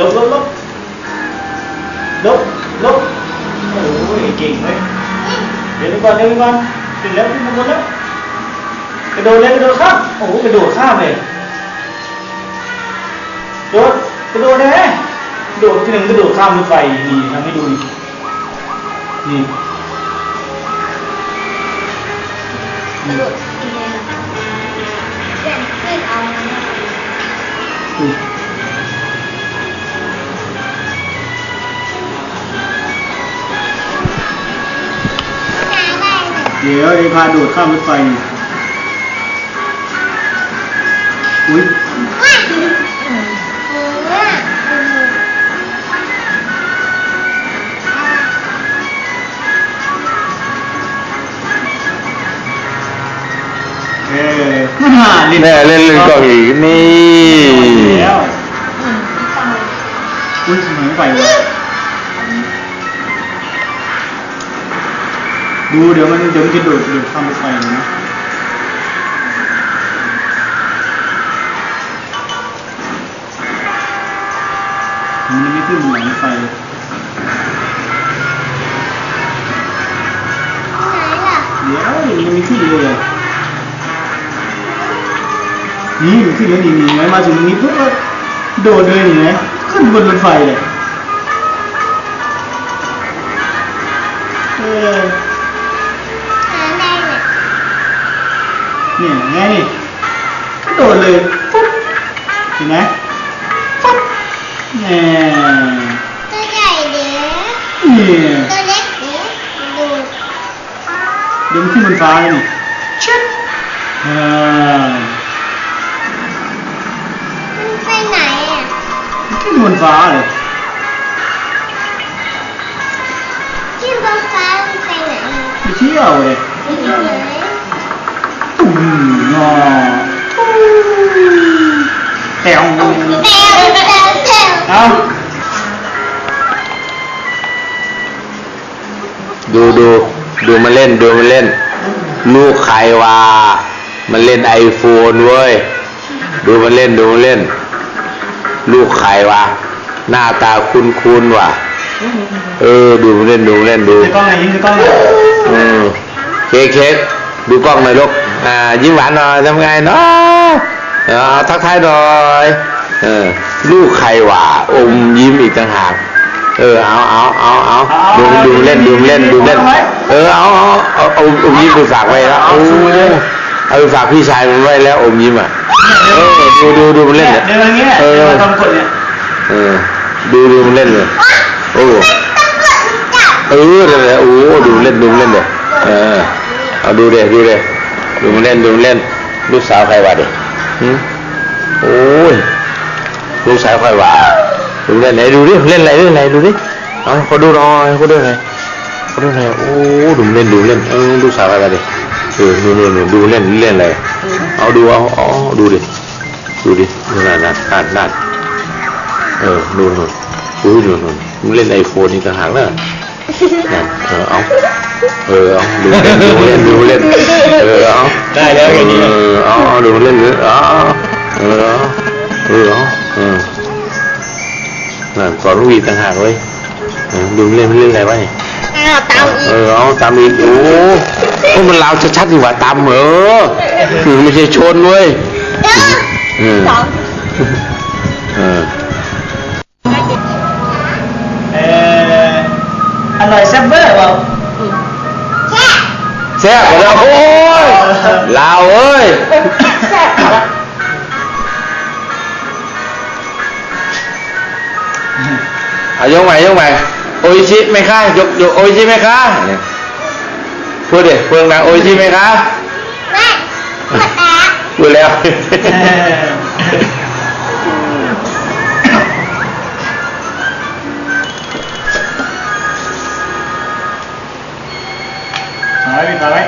ลบลบลบลบลบโอ้ยเก่งเว้ยเดี๋ยวดูก่อนเดี๋ยวดูก่อนถึงแล้วขึ้นมาบนแล้วกระโดดเลยกระโดดข้ามโอ้โหกระโดดข้ามเลยโดดกระโดดเลยนะกระโดดที่หนึ่งกระโดดข้ามรถไฟนี่ทำให้ดูนี่นี่หลุดเลยเปลี่ยนขึ้นเอา เลยเดี๋ยวเดี๋ยวพาโดดข้ามรถไฟนี่อุ้ยว้าอืมอืมอืมเออน่าเล่นแม่เล่นเล่นกล้องอีกนี่แล้วอืมฟังเลยอุ้ยสมัยไปวะ ดูเดี๋ยวมันเดี๋ยวมันจะโดดโดดข้ามรถไฟเลยนะมันยังไม่ขึ้นหลังรถไฟเลยไหนล่ะเดี๋ยวมันยังไม่ขึ้นเลยอะนี่มันขึ้นแล้วนี่นี่ไงมาถึงตรงนี้ปุ๊บก็โดดเลยนี่ไงขึ้นบนรถไฟเลย เนี่ยไงนี่กระโดดเลยปุ๊บเห็นไหมปุ๊บแหน่ตัวใหญ่เด้อเนี่ยตัวเล็กเด้อดูเดี๋ยวมันขึ้นบนฟ้าแล้วนี่ชิดอ่ามันไปไหนอะมันขึ้นบนฟ้าเลยที่บนฟ้ามันไปไหนอะไปเที่ยวเลยไปอยู่ไหนตุ่มงอ แถวแปลวแปลวแปลวเอาดูดูดูมันเล่นดูมันเล่น ลูกใครวะมันเล่นไอโฟนเว้ย ดูมันเล่นดูมันเล่น ลูกใครวะหน้าตาคุ้นคุ้นว่ะ เออ ดูมันเล่นดูมันเล่นดูกล้องไหนยยิ้มถือกล้องไหน่ออเค้กเค้กดูกล้องหน่อยลูก อ่ายิ้มหวานหน่อยทำไงเนาะเออทักทายหน่อยเออลูกใครวะอมยิ้มอีกต่างหากเออเอาเอาเอาเอาดูดูเล่นดูเล่นดูเล่น เออเอาเอาเอาเอาอมยิ้มไปฝากไว้แล้วโอ้เอาไปฝากพี่ชายมันไว้แล้วอมยิ้มอะเออดูดูดูมันเล่นเนี่ยเนี่ยเดินอย่างเงี้ยเอเดินอมาทำกดเนี่ยเออดูดูมันเล่นเลยโอ้ตำรวจจับเออเดี๋ยวเดี๋ยวโอ้ดูเล่นดูเล่นเดี๋ยวเออเอาดูเดี๋ยวดูเดี๋ยว ดูมันเล่นดูมันเล่น ลูกสาวใครวะเด็กโอ้ยลูกสาวใครวะดูเล่นไหนดูดิเล่นอะไรเล่นอะไรดูดิเอาเขาดูหน่อยเขาดูหน่อยเขาดูหน่อยโอ้ดูมันเล่นดูมันเล่นเออลูกสาวใครวะเด็กเออดูดูดูดูเล่นเล่นอะไรเอาดูเอาเอดูดิดูดินั่นนั่นนั่นนั่นเออดูหนู่นดูดูนู่นมันเล่นไอโฟนนี่ต่างหากนะนั่นเออเอา เออเอาดูเล่นดูเล่นดูเล่นเออเอาได้แล้วอย่างนี้เออเอาเอาดูเล่นเลยเอาเออเอาเออเอาเออนั่นสอนลูกอีต่างหากเลยดูเล่นเล่นอะไรวะเนี่ยอ้าวตามอีเอกอเอาตามอีกโอ้โอ้มันลาวชัดๆดีกว่าตามเออคือไม่ใช่ชนเว้ยเออเออเอออร่อยแซ่บเบอร์ แซ่บกว่าเราโอ้ยลาวเอ้ยแช่แล้วเอายกใหม่ยกใหม่โออิชิไหมคะยกยกโออิชิไหมคะเนี่ยพูดดิพูดดังๆโออิชิไหมคะแม่ขวดแตกพูดแล้ว เอาไว้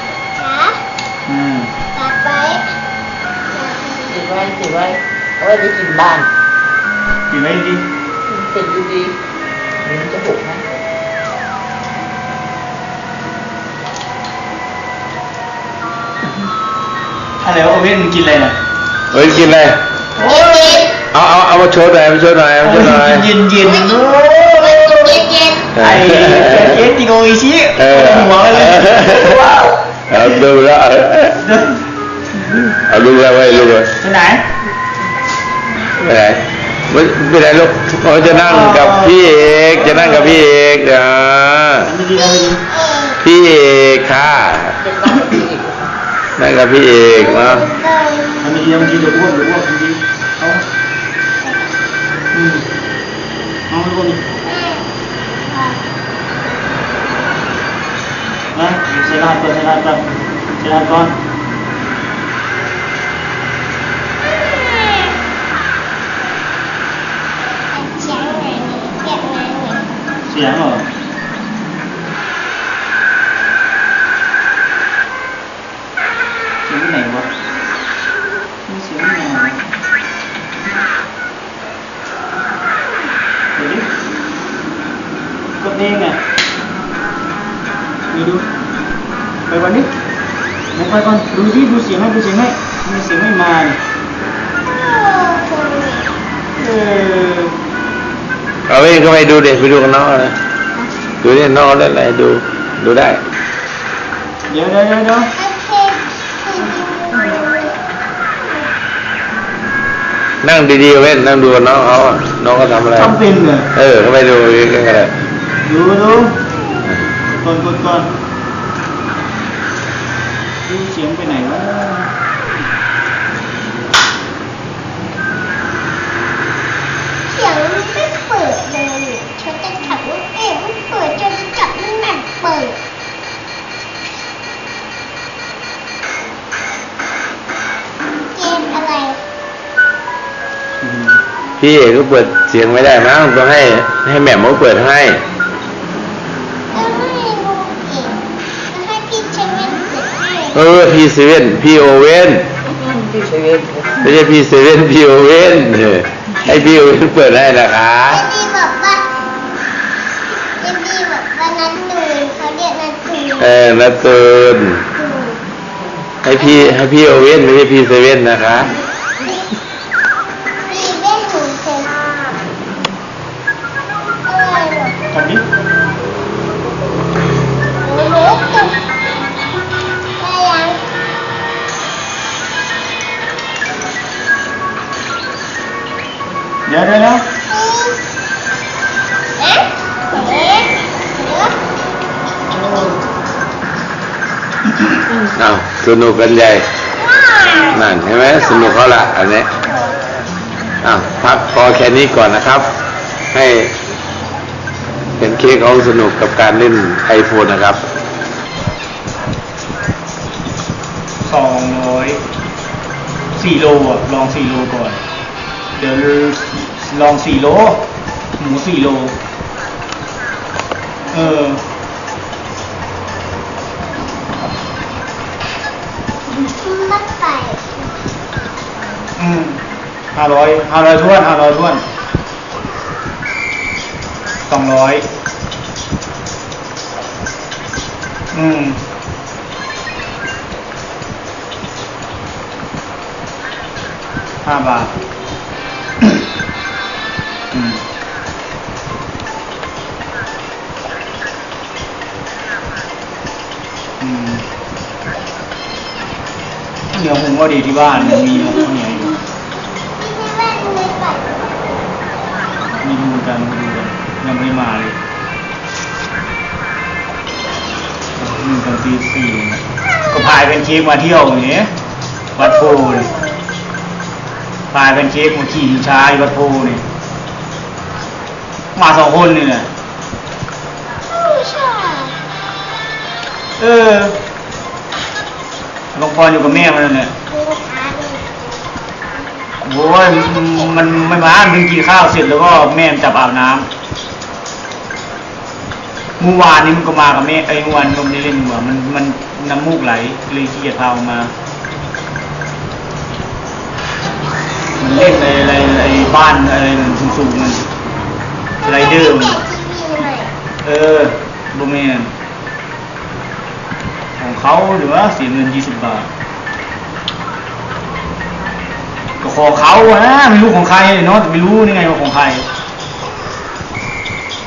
ปิดฝาไว้ขาอืมตัดไว้ติดไว้ติดไว้เอาไว้ไปกินบ้านปิดไว้ดีติดดีๆเดี๋ยวมันจะหกนะอะไรวะโอเว่นกินอะไรนะเฮ้ยกินอะไร เอาเอาเอามาโชว์หน่อยมาโชว์หน่อยมาโชว์หน่อย เย็นเย็นๆเนเย็น ไอ้เย็นจริงโอ้ยชิเออหัวเลยว้าวเอาดูแล้วเอาลูกแล้วไว้ลูกเลยไปไหนไปไหนไม่ไปไหนลูกเขาจะนั่งกับพี่เอกจะนั่งกับพี่เอกอ่าไม่ดีนะไม่ดีพี่เอกค่ะเด็กนั่งกับพี่อีกนั่งกับพี่เอกนะมันไม่ดีนะมันดีเดี๋ยวอ้วนเดี๋ยวอ้วนจริงๆเอาอืมเอาไม่อ้วน ดินะใส่ร ไปก่อนดูดิดูเสียงให้ดูเสียงให้มีเสียงไม่มาเนี่ยเออเอาไปก็ไปดูเด็กไปดูกับน้องนะดูนี่น้องเล่นอะไรดูดูได้ เดี๋ยวเดี๋ยวเดี๋ยวเดี๋ยวนั่งดีๆเว้นนั่งดูกับน้องเขาอะน้องเขาทำอะไรทำเป็นเหรอเออเขาไปดูกันก็ได้ดูดูก่อนก่อนก่อนดู เสียงไปไหนวะเสียงไม่เปิดเลยฉันจะขับรถเองไม่เปิดจนจับมันหนักเปิดเกมอะไรอืมพี่เอกก็เปิดเสียงไม่ได้มั้งต้องให้ให้แหม่มเขาเปิดให้ แล้วให้ลุงเองแล้วให้พี่เชเว่นเปิดให้ เออพี่เซเว่นพี่โอเว่นพี่เซเว่นไม่ใช่พี่เซเว่นพี่โอเว่นเออให้พี่โอเว่นเปิดให้นะคะเจนดีบอกว่าเจนดีบอกว่านันตูนเขาเรียกนันตูนเออนัตตูนตูนให้พี่ให้พี่โอเว่นไม่ใช่พี่เซเว่นนะคะ อ้าวสนุกกันใหญ่ว้าวนั่นเห็นไหมสนุกเขาละอันนี้อ้าวพักพอแค่นี้ก่อนนะครับ ให้เห็นเค้กเขาสนุกกับการเล่นไอโฟนนะครับสองร้อยสี่โลอะลองสี่โลก่อน เดี๋ยวลองสี่โล หมูสี่โล เออ มัดไก่อืมห้าร้อยห้าร้อยท้วนห้าร้อยท้วนสองร้อยอืมห้าบาท ก็ดีที่บ้านมันมีข้าวเหนียวอยู่ที่แม่ไม่ไก่มีดูกันมาดูกันยังไม่ได้มาเลยมีตอนตีสี่นะก็พายเป็นเค้กมาเที่ยวอย่างเงี้ยวัดโพนี่พายเป็นเค้กมาขี่ช้าอยู่วัดโพนี่มาสองคนนี่แหละผู้ชายเออหลวงพรอยู่กับแม่มันนั่นแหละลูกค้าดู โอ้ยมันมันไม่มามึงกินข้าวเสร็จแล้วก็แม่มันจับอาบน้ำเมื่อวานนี้มันก็มากับแม่ไอ้ยเมื่อวานมันไม่ได้เล่นหัวมันมันน้ำมูกไหลเลยขี้เกียจพาออกมา มันเล่นในอะไรไอ้บ้านอะไรนั่นสูงๆมันสไลเดอร์มันทีวีหน่อยเออบูแมนของเขาหรือว่าเสียเงินยี่สิบบาท ขอเขาฮะไม่รู้ของใครเนาะแต่ไม่รู้นี่ไงว่าของใคร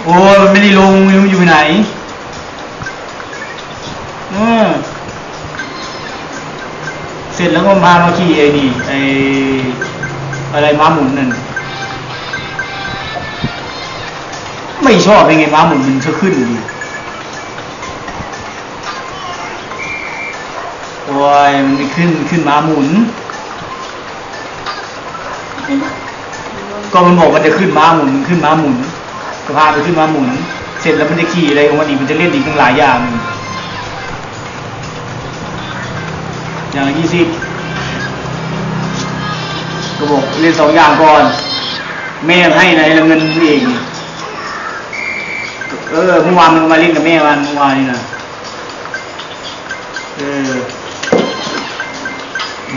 โอ้ไม่ได้ลงไม่รู้อยู่ไหนเออเสร็จแล้วก็พามาขี่ไอ้นี่ไอ้อะไรม้าหมุนนั่นไม่ชอบยังไงม้าหมุนมันจะขึ้นดีโอ้ยมันไม่ขึ้นขึ้นม้าหมุน ก็มันบอกมันจะขึ้นม้าหมุนขึ้นม้าหมุนก็พาไปขึ้นม้าหมุน เสร็จแล้วมันจะขี่อะไรของมันอีกมันจะเล่นอีกตั้งหลายอย่าง อย่างยี่สิบก็บอกเล่นสองอย่างก่อน แม่ให้ไหนล้วเงินเองเออเมื่อวานมันมาเล่นกับแม่วันเมื่อวานนี่นะเออ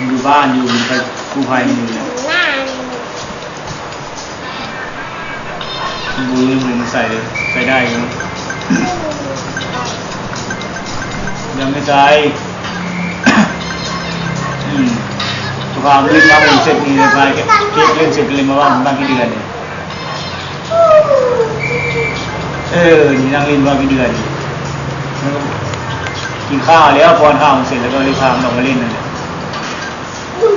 อยู่บ้านอยู่ไปกู้ภัยมันอยู่เนี่ย หน้าบูลืมมันใส่ใส่ได้ยังยังไม่ใส่อืมพอเล่นมาเป็นเสร็จนี่เลยไปเก็บเล่นเสร็จเลยมาว่ามันบ้างกี่เดือนเนี่ยเออนี่นั่งเล่นบ้างกี่เดือนกินข้าวแล้วพอนข้าวมันเสร็จแล้วก็เลยพามันออกมาเล่นนั่นแหละ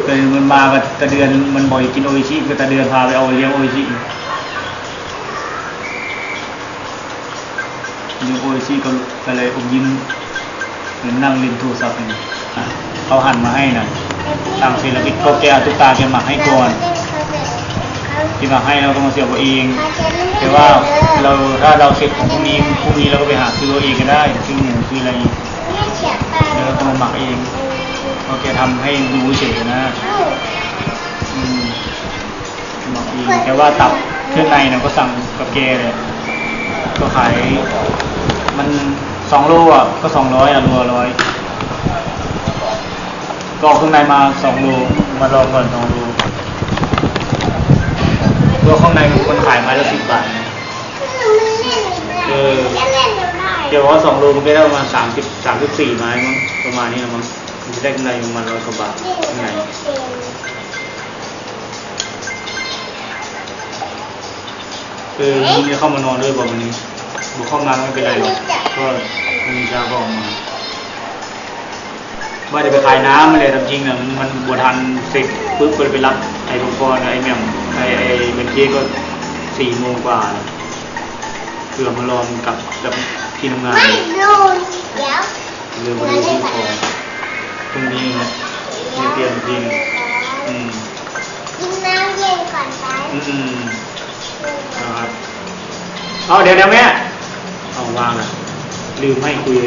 แต่มันมาก็ตะเดือนมันบ่อยกินโออิชิก็ตะเดือนพาไปเอาเลี้ยงโออิชิ ยิงโอชิก็ก็เลยอมยิ้มหมือนั่งเล่นโทรศัพท์อยู่เขาหันมาให้นะสั่งเสร็จแล้วก็แกเอาตุ๊กตาแกหมักให้ก่อนที่หมักให้เราก็มาเสียบเอาเองแต่ว่าเราถ้าเราเสร็จของพรุ่งนี้พรุ่งนี้เราก็ไปหาซื้อเอาเองก็ได้ซื้อหมูซื้ออะไรเฉียบตาแล้วก็มาหมักเองเพราะแกทำให้ดูเฉยนะหมักเองแต่ว่าตับเครื่องในเนี่ยก็สั่งกับแกเลยก็ขาย มันสองโลอะก็สองร้อยอะโลละร้อยก็เอางในมาสองโลมาลองก่อนสองโลตัวข้างในมันขายไม้ละสิบบาทเออเล่นได้เดี๋ยวว่าสองโลมันก็ได้ประมาณสามสิบสามสิบสี่ไม้มั้งประมาณนี้นะมั้งมันจะได้กำไรประมาณร้อยกว่าบาทข้างในคือมึงจะเข้ามานอนด้วยบอกวันนี้ บอกเข้ามาก็ไม่เป็นไรหรอกก็มันมีชาก็ออกมาว่าจะไปขายน้ำอะไรทำจริงอะมันมันบวทันเสร็จปุ๊บก็เลยไปรับไอ้บงกรไอ้แหม่มไอ้ไอ้เบนเค้ก็สี่โมงกว่าแล้วเพื่อมารอมนกลับกับที่ทำงานไม่รู้เดี๋ยวเรือมาดูที่ของพรุ่งนี้นะมีเตรียมจริงอืมกินน้ำเย็นก่อนไปอืมอืมนะครับเอาเดี๋ยวเดี๋ยวแม่เอา วางอะลืมให้คุย